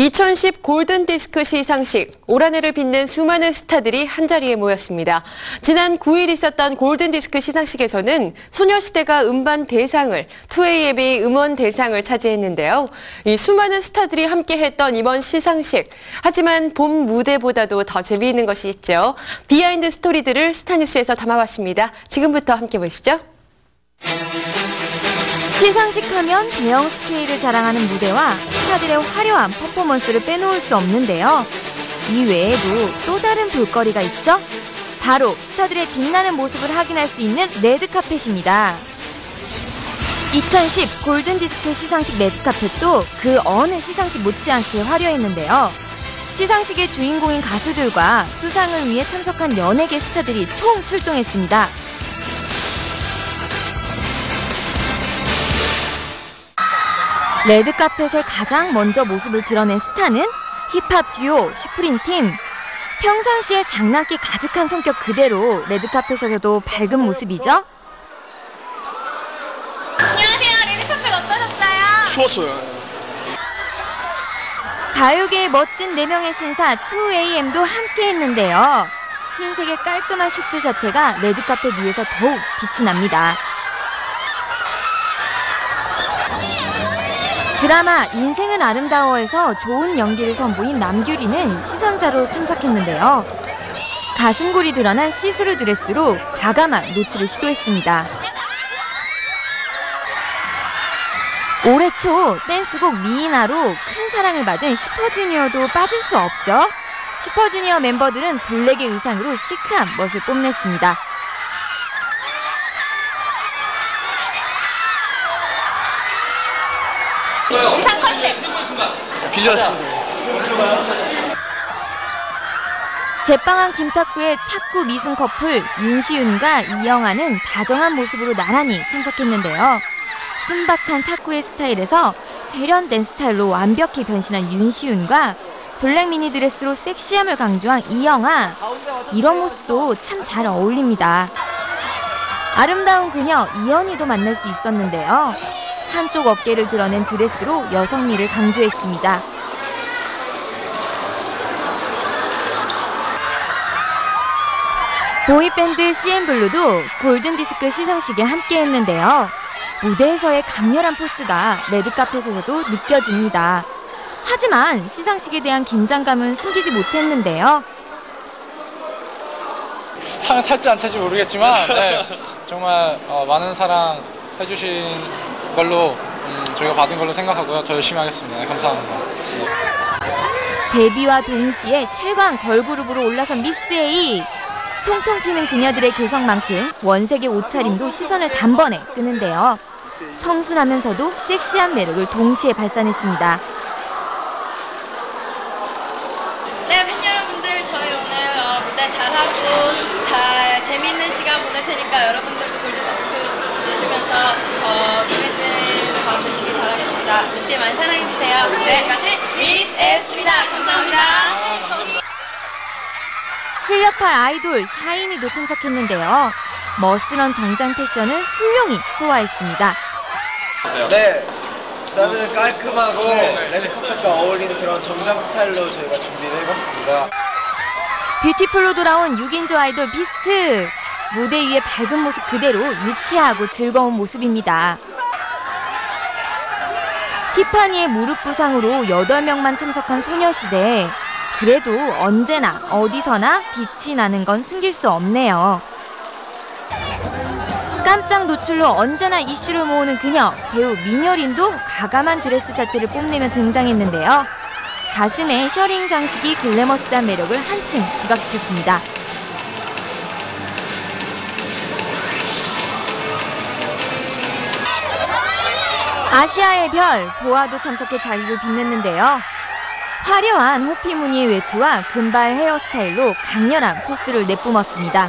2010 골든디스크 시상식, 올 한 해를 빛낸 수많은 스타들이 한자리에 모였습니다. 지난 9일 있었던 골든디스크 시상식에서는 소녀시대가 음반 대상을, 2AM이 음원 대상을 차지했는데요. 이 수많은 스타들이 함께 했던 이번 시상식, 하지만 본 무대보다도 더 재미있는 것이 있죠. 비하인드 스토리들을 스타뉴스에서 담아봤습니다. 지금부터 함께 보시죠. 시상식 하면 대형 스케일을 자랑하는 무대와 스타들의 화려한 퍼포먼스를 빼놓을 수 없는데요. 이 외에도 또 다른 볼거리가 있죠? 바로 스타들의 빛나는 모습을 확인할 수 있는 레드카펫입니다. 2010 골든디스크 시상식 레드카펫도 그 어느 시상식 못지않게 화려했는데요. 시상식의 주인공인 가수들과 수상을 위해 참석한 연예계 스타들이 총 출동했습니다. 레드카펫에 가장 먼저 모습을 드러낸 스타는 힙합 듀오 슈프림팀. 평상시에 장난기 가득한 성격 그대로 레드카펫에서도 밝은 모습이죠. 안녕하세요. 레드카펫 어떠셨어요? 추웠어요. 가요계의 멋진 4명의 신사 2AM도 함께 했는데요. 흰색의 깔끔한 슈트 자태가 레드카펫 위에서 더욱 빛이 납니다. 드라마 인생은 아름다워에서 좋은 연기를 선보인 남규리는 시상자로 참석했는데요. 가슴골이 드러난 시스루 드레스로 과감한 노출을 시도했습니다. 올해 초 댄스곡 미이나로 큰 사랑을 받은 슈퍼주니어도 빠질 수 없죠. 슈퍼주니어 멤버들은 블랙의 의상으로 시크한 멋을 뽐냈습니다. 빌렸습니다. 제빵한 김탁구의 탁구 미순 커플 윤시윤과 이영아는 다정한 모습으로 나란히 참석했는데요. 순박한 탁구의 스타일에서 세련된 스타일로 완벽히 변신한 윤시윤과 블랙 미니 드레스로 섹시함을 강조한 이영아. 이런 모습도 참 잘 어울립니다. 아름다운 그녀 이연희도 만날 수 있었는데요. 한쪽 어깨를 드러낸 드레스로 여성미를 강조했습니다. 보이밴드 CN블루도 골든디스크 시상식에 함께 했는데요. 무대에서의 강렬한 포스가 레드카펫에서도 느껴집니다. 하지만 시상식에 대한 긴장감은 숨기지 못했는데요. 상을 탈지 안 탈지 모르겠지만 네, 정말 어, 많은 사랑 해주신 걸로 음, 저희가 받은 걸로 생각하고요. 더 열심히 하겠습니다. 네, 감사합니다. 네. 데뷔와 동시에 최강 걸그룹으로 올라선 미스 A. 통통 튀는 그녀들의 개성만큼 원색의 옷차림도 시선을 단번에 끄는데요. 청순하면서도 섹시한 매력을 동시에 발산했습니다. 네, 팬 여러분들 저희 오늘 어, 무대 잘하고 잘 재밌는 시간 보낼 테니까 여러분들도 골든디스크 보시면서 어, 재밌는 밤 되시길 바라겠습니다. 미스에 많이 사랑해주세요. 네, 여기까지 미스 실력파 아이돌 샤이니도 참석했는데요. 멋스런 정장 패션을 훌륭히 소화했습니다. 네. 나는 깔끔하고 레드카펫과 어울리는 그런 정장 스타일로 저희가 준비를 해봤습니다. 뷰티풀로 돌아온 6인조 아이돌 비스트. 무대 위의 밝은 모습 그대로 유쾌하고 즐거운 모습입니다. 티파니의 무릎 부상으로 8명만 참석한 소녀시대. 그래도 언제나 어디서나 빛이 나는 건 숨길 수 없네요. 깜짝 노출로 언제나 이슈를 모으는 그녀, 배우 민여린도 가감한 드레스 자체를 뽐내며 등장했는데요. 가슴에 셔링 장식이 글래머스한 매력을 한층 부각시켰습니다. 아시아의 별, 보아도 참석해 자리를 빛냈는데요. 화려한 호피 무늬의 외투와 금발 헤어스타일로 강렬한 포스를 내뿜었습니다.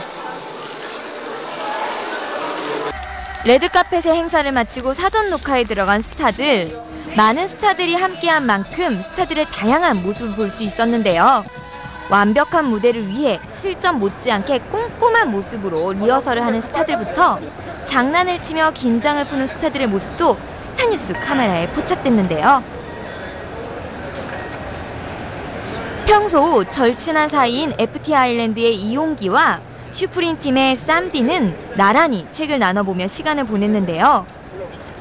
레드카펫의 행사를 마치고 사전 녹화에 들어간 스타들. 많은 스타들이 함께한 만큼 스타들의 다양한 모습을 볼 수 있었는데요. 완벽한 무대를 위해 실전 못지않게 꼼꼼한 모습으로 리허설을 하는 스타들부터 장난을 치며 긴장을 푸는 스타들의 모습도 스타뉴스 카메라에 포착됐는데요. 평소 절친한 사이인 FT 아일랜드의 이용기와 슈프림 팀의 쌈디는 나란히 책을 나눠보며 시간을 보냈는데요.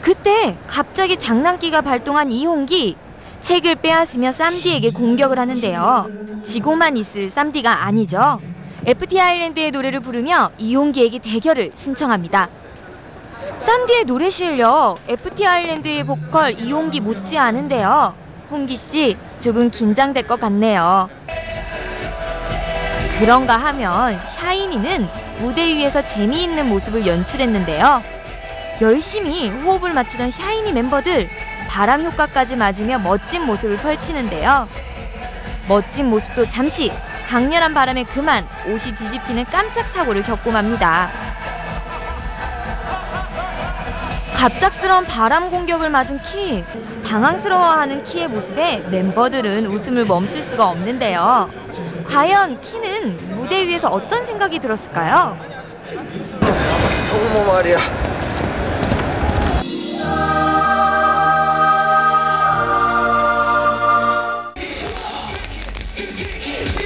그때 갑자기 장난기가 발동한 이용기. 책을 빼앗으며 쌈디에게 공격을 하는데요. 지고만 있을 쌈디가 아니죠. FT 아일랜드의 노래를 부르며 이용기에게 대결을 신청합니다. 쌈디의 노래 실력 FT 아일랜드의 보컬 이용기 못지 않은데요. 홍기 씨 조금 긴장될 것 같네요. 그런가 하면 샤이니는 무대 위에서 재미있는 모습을 연출했는데요. 열심히 호흡을 맞추던 샤이니 멤버들 바람 효과까지 맞으며 멋진 모습을 펼치는데요. 멋진 모습도 잠시 강렬한 바람에 그만 옷이 뒤집히는 깜짝 사고를 겪고 맙니다. 갑작스러운 바람 공격을 맞은 키. 당황스러워하는 키의 모습에 멤버들은 웃음을 멈출 수가 없는데요. 과연 키는 무대 위에서 어떤 생각이 들었을까요? 정모 말이야.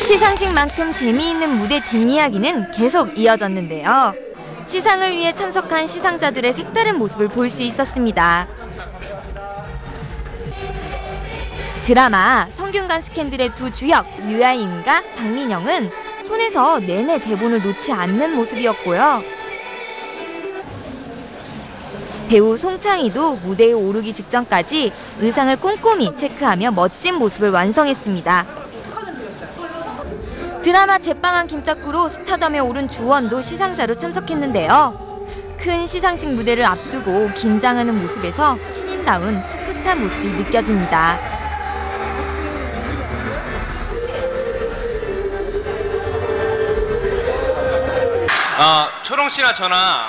시상식만큼 재미있는 무대 뒷이야기는 계속 이어졌는데요. 시상을 위해 참석한 시상자들의 색다른 모습을 볼 수 있었습니다. 드라마 성균관 스캔들의 두 주역 유아인과 박민영은 손에서 내내 대본을 놓지 않는 모습이었고요. 배우 송창희도 무대에 오르기 직전까지 의상을 꼼꼼히 체크하며 멋진 모습을 완성했습니다. 드라마 제빵한 김탁구로 스타덤에 오른 주원도 시상자로 참석했는데요. 큰 시상식 무대를 앞두고 긴장하는 모습에서 신인다운 풋풋한 모습이 느껴집니다. 아, 초롱 씨나 저나,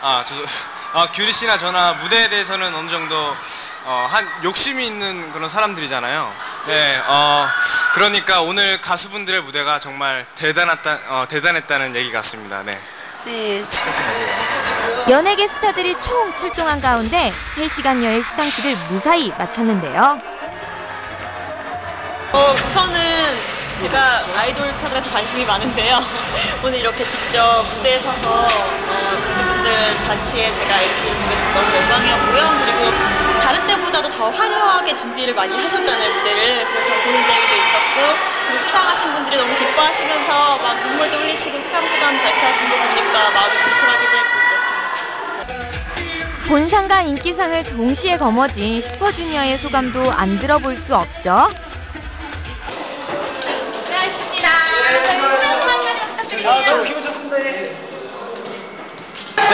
아, 저, 아, 규리 씨나 저나 무대에 대해서는 어느 정도, 어, 한 욕심이 있는 그런 사람들이잖아요. 네, 어, 그러니까 오늘 가수분들의 무대가 정말 대단했다, 어, 대단했다는 얘기 같습니다. 네. 네, 연예계 스타들이 총 출동한 가운데 3시간여의 시상식을 무사히 마쳤는데요. 어, 우선은 제가 아이돌 스타들한테 관심이 많은데요. 오늘 이렇게 직접 무대에 서서 어, 가수 분들 잔치에 제가 MC를 보게 너무 영광이었고요. 그리고 다른 때보다도 더 화려하게 준비를 많이 하셨잖아요, 무대를. 그래서 보는 재미도 있었고, 그리고 수상하신 분들이 너무 기뻐하시면서 막 눈물도 흘리시고 수상 소감 발표하신 거 보니까 마음이 불편하기도 했고. 본상과 인기상을 동시에 거머쥔 슈퍼주니어의 소감도 안 들어볼 수 없죠.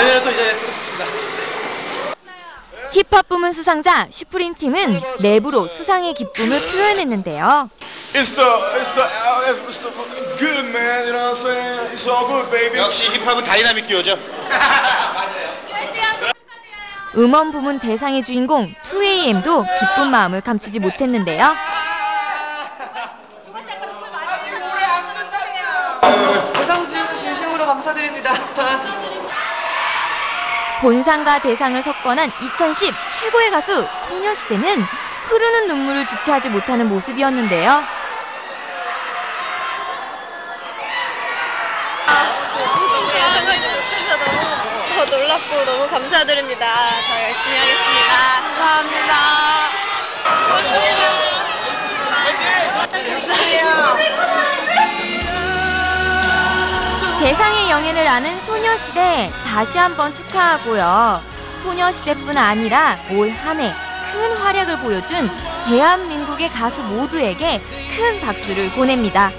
내년에 또 이 자리에 쓰겠습니다. 힙합 부문 수상자 슈프림 팀은 랩으로 수상의 기쁨을 표현했는데요. It's the, it's the, it's the fucking good man, you know what I'm saying? It's all good, baby. 역시 힙합은 다이나믹 듀오죠. 음원 부문 대상의 주인공 2AM도 기쁜 마음을 감추지 못했는데요. 대상 주셔서 진심으로 감사드립니다. 본상과 대상을 석권한 2010 최고의 가수 소녀시대는 흐르는 눈물을 주체하지 못하는 모습이었는데요. 너무 놀랍고 너무 감사드립니다. 더 열심히 하겠습니다. 감사합니다. 대상의 영예를 아는 소녀시대 다시 한번 축하하고요. 소녀시대뿐 아니라 올 한 해 큰 활약을 보여준 대한민국의 가수 모두에게 큰 박수를 보냅니다.